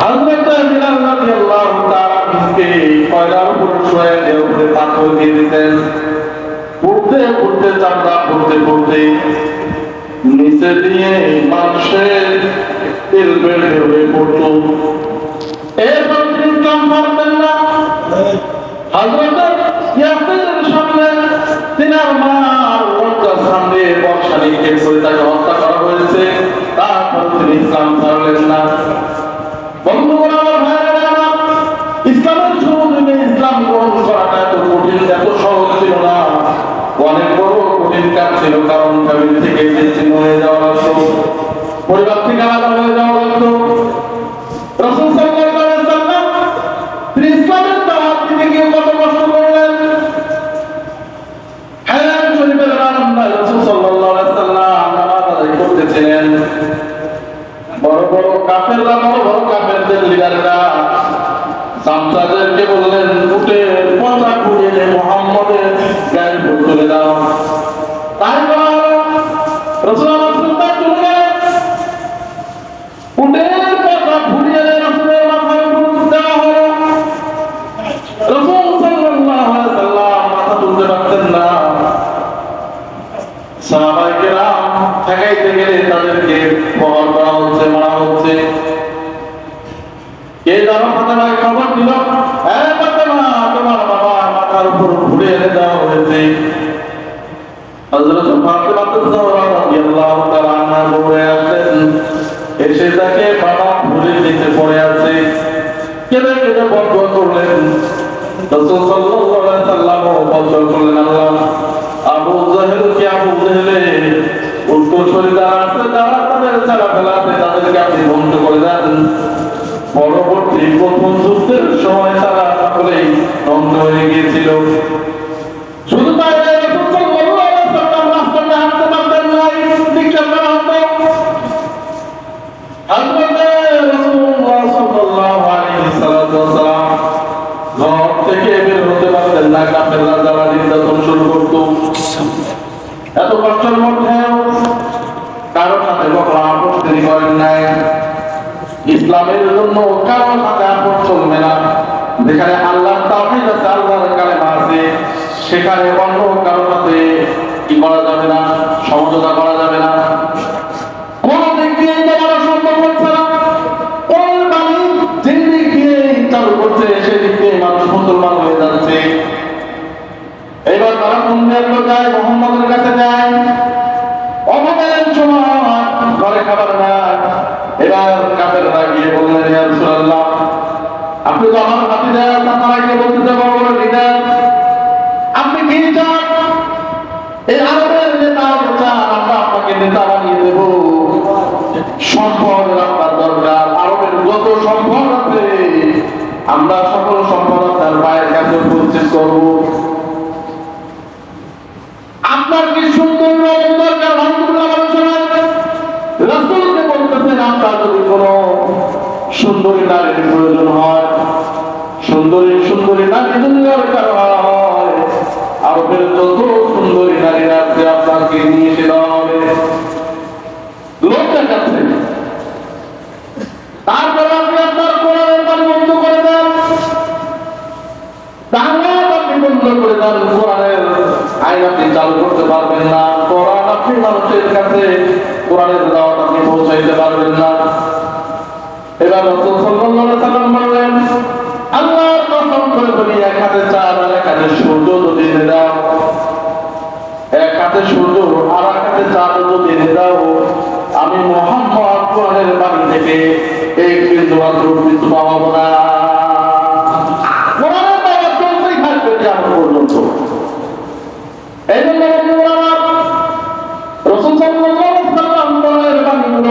হযরত বিলাল রাদিয়াল্লাহু তাআলা নিজকে কয়লার উপর শুয়ে দিয়ে উপরে পাথর দিয়ে দিতেন। পড়তে পড়তে চামড়া পড়তে পড়তে নিচে দিয়ে মানুষের তেল বের হয়ে পড়তো। এরপর তিনি না। হযরত ইয়াসিনের সামনে তিনার মার লজ্জার সামনে বর্ষা নিক্ষেপ করে তাকে হত্যা করা হয়েছে। তারপর তিনি ইসলাম ছাড়লেন না। অনেক বড় ছিল, কারণ হয়ে যাওয়া লাগতো। পরিবার থেকে আলাদা হয়ে যাওয়া লাগতো। রাসূল কাফেরদের লিডাররা সামসাদেরকে বললেন, উঠে পচা পুড়িয়ে মোহাম্মদের উপর তুলে দাও। তাদেরকে প্রহার করা হচ্ছে, মারা হচ্ছে। যেন ফাতেমাকে খবর দিল তোমার বাবা মাথার উপর ঘুরে এনে দেওয়া হয়েছে। হযরত ফাতেমা রাদিয়াল্লাহু তাআলা আনহা দৌড়ে আসলেন এসে তাকে বাবা ঘুরে দিতে পড়ে আছে। কেঁদে কেঁদে বদুয়া করলেন। রাসূল সাল্লাল্লাহু আলাইহি সাল্লাম বদুয়া করলেন, আল্লাহ, আবু জাহেল কে আবু জাহেলে? উত্তর সরে দাঁড়াতে যারা তাদের ছাড়া তাদেরকে আপনি ধ্বংস করে দেন। পরবর্তী প্রথম যুদ্ধের সময় তারা সকলেই ধ্বংস হয়ে গিয়েছিল। এত কষ্টের মধ্যেও কারও সাথে কখনো আপোষ তিনি করেন নাই। ইসলামের জন্য কারও সাথে আপোষ চলবে না। যেখানে আল্লাহ তাওহীদ আছে, আল্লাহর কালেমা আছে, সেখানে অন্য কারও সাথে কি করা যাবে না, সমঝোতা করা যাবে না। কোন দিক দিয়ে সম্ভব হচ্ছে না। কোন করছে সেদিক দিয়ে মুসলমান হয়ে যাচ্ছে। এবার তারা পুণ্যের যায়? মোহাম্মদের কাছে আমার সকল সম্পদ আপনার মায়ের কাছে উপস্থিত করব আপনার কি সুন্দর রঙ দরকার আলহামদুলিল্লাহ আলোচনা রাসূলকে বলতেছেন আপনার যদি কোনো সুন্দরী নারীর প্রয়োজন হয়। সুন্দরী সুন্দরী নারী যদি দরকার হয়। আরবের যত সুন্দরী আপনাকে নিয়ে হবে আপনি আপনার কোরআনের বাণী বন্ধ করে দেন। আপনি বন্ধ করে দেন কোরআনের। আইন আপনি চালু করতে পারবেন না। কোরআন আপনি মানুষের কাছে কোরআনের দাওয়াত আপনি পৌঁছাইতে পারবেন না। এবার রাসূল সাল্লাল্লাহু আলাইহি বললেন কসম করে বলি, এক হাতে চাঁদ আর এক হাতে সূর্য যদি দাও। এক হাতে সূর্য আর এক হাতে চাঁদ যদি দাও। আমি মোহাম্মদ কোরআনের বাড়ি থেকে এক বিন্দু মাত্র কিছু না কোরআনের দাওয়াত চলতেই থাকবে কিয়ামত পর্যন্ত এই জন্য বন্ধুরা আমার, রাসূল সাল্লাল্লাহু আলাইহি ওয়াসাল্লাম কোরআনের বাণীগুলো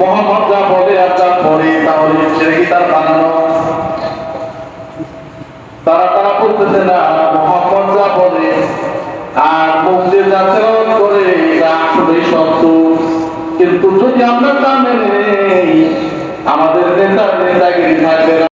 মোহাম্মদ যা বলে আর যা তাহলে কি তার বানানো? তারা তারা বলতেছে, না মোহাম্মদ যা বলে আর মুখে যা করে আসলে সত্য। কিন্তু যদি আমরা তা মেনে আমাদের নেতার নেতাগিরি থাকবে